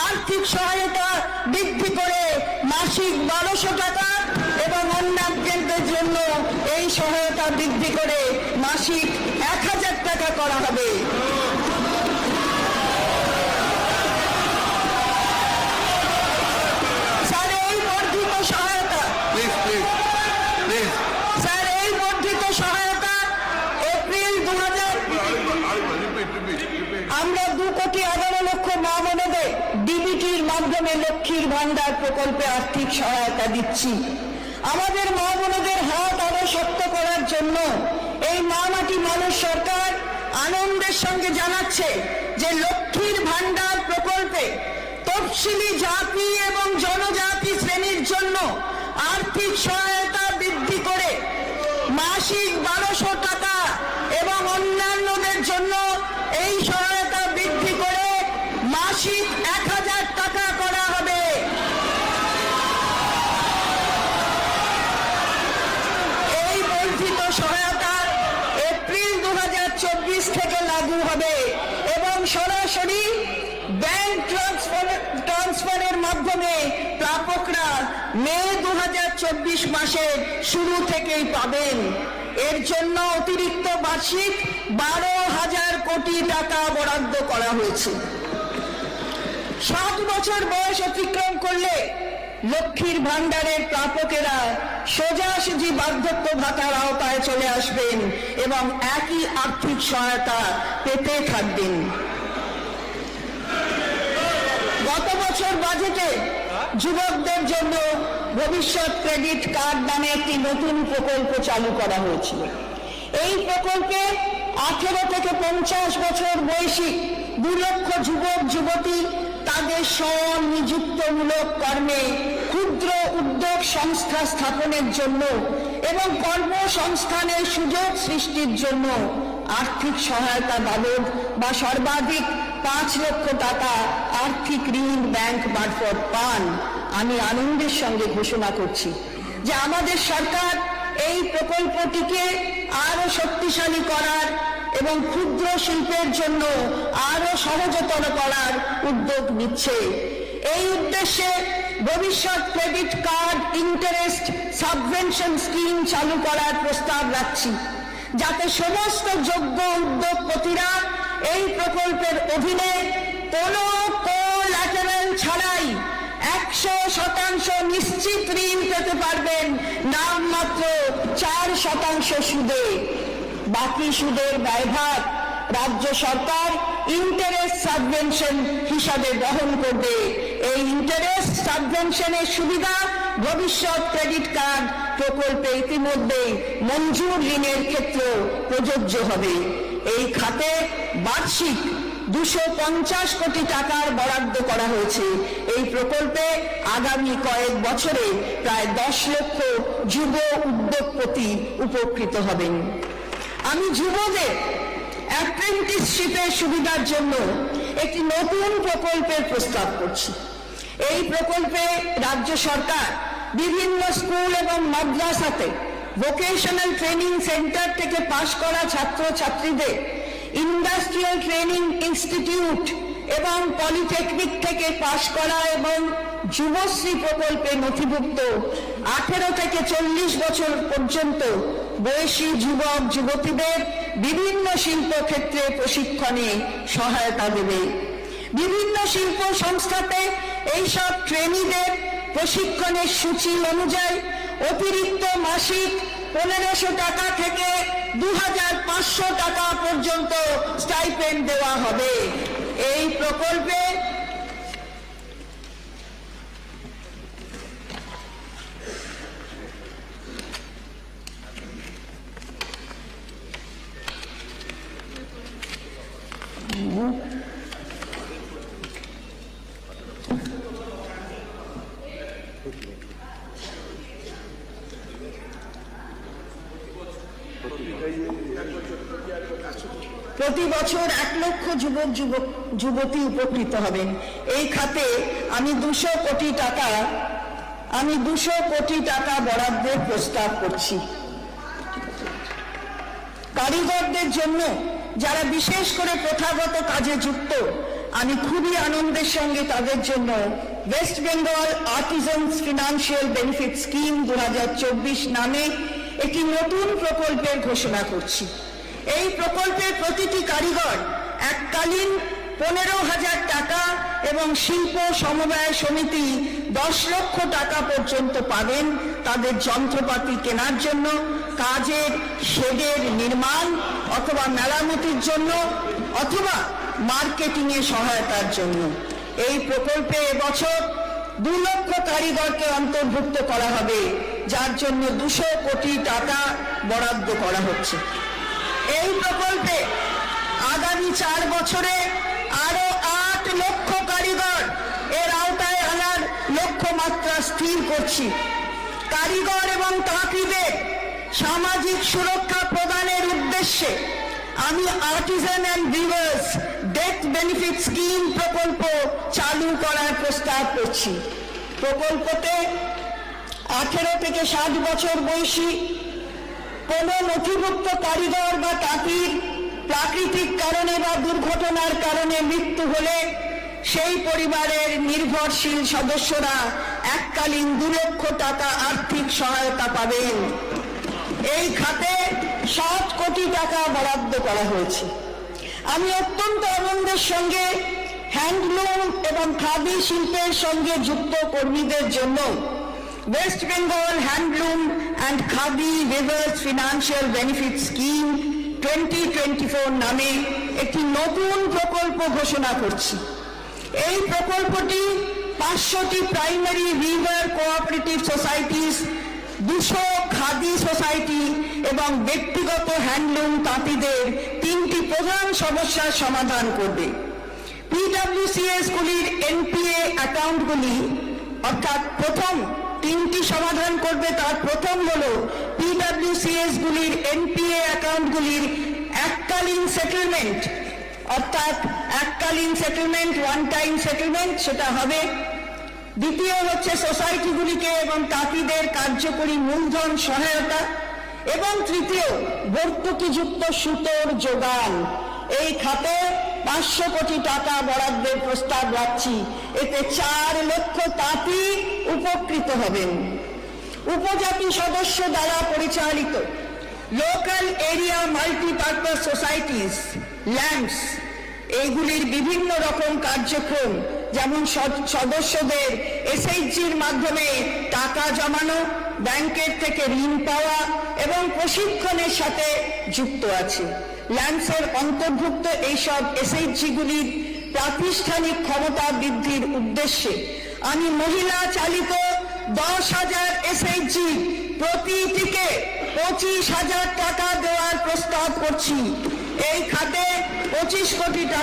আর্থিক সহায়তা বৃদ্ধি করে মাসিক বারোশো টাকা এবং অন্যান্যদের জন্য এই সহায়তা বৃদ্ধি করে মাসিক এক হাজার টাকা করা হবে স্যার এই বর্ধিত সহায়তা Please, please, please. স্যার এই বর্ধিত সহায়তা এপ্রিল দু হাজার Repeat, repeat, repeat. আমরা দু কোটি এগারো লক্ষ মা বোনেদের ডিবিটির মাধ্যমে লক্ষ্মীর ভান্ডার প্রকল্পে আর্থিক সহায়তা দিচ্ছি। আমাদের মা বোনেদের হাত আরও শক্ত করার জন্য এই মা মাটি মানুষ সরকার আনন্দের সঙ্গে জানাচ্ছে যে লক্ষ্মীর ভান্ডার প্রকল্পে তফসিলি জাতি এবং জনজাতি শ্রেণির জন্য আর্থিক সহায়তা বৃদ্ধি করে মাসিক বারোশো টাকা এবং অন্যান্যদের জন্য এই সহায়তা বৃদ্ধি করে মাসিক এক হাজার টাকা করা হবে এই বর্ধিত সহায়তা এপ্রিল দু থেকে লাগু হবে। এবং সরাসরি ব্যাংক ট্রান্সফার ট্রান্সফারের মাধ্যমে প্রাপকরা মে দু মাসের শুরু থেকেই পাবেন। এর জন্য অতিরিক্ত বার্ষিক বারো হাজার কোটি টাকা বরাদ্দ করা হয়েছে। সাত বছর বয়স অতিক্রম করলে লক্ষ্মীর ভান্ডারের প্রাপকেরা সোজাসুজি বার্ধক্য ভাতার আওতায় চলে আসবেন এবং একই আর্থিক সহায়তা পেতে থাকবেন। গত বছর বাজেটে যুবকদের জন্য ভবিষ্যৎ ক্রেডিট কার্ড নামে একটি নতুন প্রকল্প চালু করা হয়েছিল। এই প্রকল্পে আঠেরো থেকে পঞ্চাশ বছর বয়সী দু লক্ষ যুবক, যুবতী তাদের স্বনিযুক্তমূলক কর্মে ক্ষুদ্র উদ্যোগ সংস্থা স্থাপনের জন্য এবং কর্মসংস্থানের সুযোগ সৃষ্টির জন্য আর্থিক সহায়তা বাবদ বা সর্বাধিক পাঁচ লক্ষ টাকা আর্থিক ঋণ ব্যাংক মারফত পান। আমি আনন্দের সঙ্গে ঘোষণা করছি যে আমাদের সরকার এই প্রকল্পটিকে আরও শক্তিশালী করার এবং ক্ষুদ্র শিল্পের জন্য আরও সহজতর করার উদ্যোগ নিচ্ছে। এই উদ্দেশ্যে ভবিষ্যৎ credit card interest subvention scheme চালু করার প্রস্তাব রাখছি। যাতে সমস্ত যোগ্য উদ্যোগপতিরা এই প্রকল্পের অধীনে কোনো কোল্যাটারাল ছাড়াই একশো শতাংশ নিশ্চিত ঋণ পেতে পারবেন। নামমাত্র চার শতাংশ সুদে। বাকি সুদের ব্যয়ভার রাজ্য সরকার ইন্টারেস্ট সাবভেনশন হিসাবে বহন করবে। এই ইন্টারেস্ট সাবভেনশনের সুবিধা ভবিষ্যৎ ক্রেডিট কার্ড প্রকল্পে ইতিমধ্যে মঞ্জুর ঋণের ক্ষেত্রে প্রযোজ্য হবে। এই খাতে বার্ষিক দুশো পঞ্চাশ কোটি টাকার বরাদ্দ করা হয়েছে। এই প্রকল্পে আগামী কয়েক বছরে প্রায় দশ লক্ষ যুব উদ্যোগপতি উপকৃত হবেন। আমি যুবদের অ্যাপ্রেন্টিসশিপের সুবিধার জন্য একটি নতুন প্রকল্পের প্রস্তাব করছি। এই প্রকল্পে রাজ্য সরকার বিভিন্ন স্কুল এবং মাদ্রাসাতে ভোকেশনাল ট্রেনিং সেন্টার থেকে পাশ করা ছাত্র ছাত্রীদের ইন্ডাস্ট্রিয়াল ট্রেনিং ইনস্টিটিউট এবং পলিটেকনিক থেকে পাশ করা এবং যুবশ্রী প্রকল্পে নথিভুক্ত। আঠেরো থেকে চল্লিশ বছর পর্যন্ত বয়সী যুবক, যুবতীদের বিভিন্ন শিল্পক্ষেত্রে প্রশিক্ষণে সহায়তা দেবে। বিভিন্ন শিল্প সংস্থাতে এইসব ট্রেনিদের প্রশিক্ষণের সূচি অনুযায়ী অতিরিক্ত মাসিক পনেরোশো টাকা থেকে দু হাজার পাঁচশো টাকা পর্যন্ত স্টাইপেন্ড দেওয়া হবে। এই প্রকল্পে প্রতি বছর এক লক্ষ যুবক যুবক, যুবতী উপকৃত হবেন। এই খাতে আমি দুশো কোটি টাকা, আমি দুশো কোটি টাকা বরাদ্দের প্রস্তাব করছি। কারিগরদের জন্য যারা বিশেষ করে প্রথাগত কাজে যুক্ত, আমি খুবই আনন্দের সঙ্গে তাদের জন্য West Bengal artisans financial benefit scheme দুহাজার চব্বিশ নামে একটি নতুন প্রকল্পের ঘোষণা করছি। এই প্রকল্পের প্রতিটি কারিগর এককালীন পনেরো হাজার টাকা এবং শিল্প সমবায় সমিতি দশ লক্ষ টাকা পর্যন্ত পাবেন তাদের যন্ত্রপাতি কেনার জন্য। কাজের শেডের নির্মাণ অথবা মেরামতির জন্য অথবা মার্কেটিং এ সহায়তার জন্য। এই প্রকল্পে এবছর দু লক্ষ কারিগরকে অন্তর্ভুক্ত করা হবে, যার জন্য দুশো কোটি টাকা বরাদ্দ করা হচ্ছে। এই প্রকল্পে আগামী চার বছরে আরও আট লক্ষ কারিগর এর আওতায় আনার লক্ষ্যমাত্রা স্থির করছি। কারিগর এবং তাঁতিদের সামাজিক সুরক্ষা প্রদানের উদ্দেশ্যে আমি artisan and weavers death benefit scheme প্রকল্প চালু করার প্রস্তাব করছি। প্রকল্পতে আঠেরো থেকে ষাট বছর বয়সী কোনো নথিভুক্ত কারিগর বা তাঁতির প্রাকৃতিক কারণে বা দুর্ঘটনার কারণে মৃত্যু হলে সেই পরিবারের নির্ভরশীল সদস্যরা এককালীন দু লক্ষ টাকা আর্থিক সহায়তা পাবেন। এই খাতে সাত কোটি টাকা বরাদ্দ করা হয়েছে। আমি অত্যন্ত আনন্দের সঙ্গে হ্যান্ডলুম এবং খাদি শিল্পের সঙ্গে যুক্ত কর্মীদের জন্য West Bengal handloom and khadi weavers financial benefit scheme twenty twenty four নামে একটি নতুন প্রকল্প ঘোষণা করছি। এই প্রকল্পটি পাঁচশোটি প্রাইমারি রিভার কোঅপারেটিভ সোসাইটিস দুশো খাদি সোসাইটি এবং ব্যক্তিগত হ্যান্ডলুম তাঁতিদের তিনটি প্রধান সমস্যার সমাধান করবে। পিডাব্লিউসিএস গুলির এনপিএ অ্যাকাউন্টগুলি অর্থাৎ প্রথম তিনটি সমাধান করবে তার প্রথম হল পিডাব্লিউসিএস গুলির এনপিএ অ্যাকাউন্টগুলির এককালীন সেটেলমেন্ট অর্থাৎ এককালীন সেটেলমেন্ট ওয়ান টাইম সেটেলমেন্ট সেটা হবে দ্বিতীয় হচ্ছে সোসাইটিগুলিকে এবং তাঁতিদের কার্যকরী মূলধন সহায়তা এবং তৃতীয় ভর্তুকিযুক্ত সুতোর যোগান। এই খাতে পাঁচশো কোটি টাকা বরাদ্দের প্রস্তাব রাখছি। এতে চার লক্ষ তাঁতি উপকৃত হবেন। উপজাতি সদস্য দ্বারা পরিচালিত local area multipurpose societies lands এইগুলির বিভিন্ন রকম কার্যক্রম যেমন সদ- সদস্যদের এসএইচজির মাধ্যমে টাকা জমানো, ব্যাংকের থেকে ঋণ পাওয়া এবং প্রশিক্ষণের সাথে যুক্ত আছে। ল্যান্ডসের অন্তর্ভুক্ত এইসব এসএইচজিগুলির প্রাতিষ্ঠানিক ক্ষমতা বৃদ্ধির উদ্দেশ্যে আমি মহিলা চালিত দশ হাজার এসএইচজি প্রতিটিকে পঁচিশ হাজার টাকা দেওয়ার প্রস্তাব করছি। এই খাতে পঁচিশ কোটি টাকা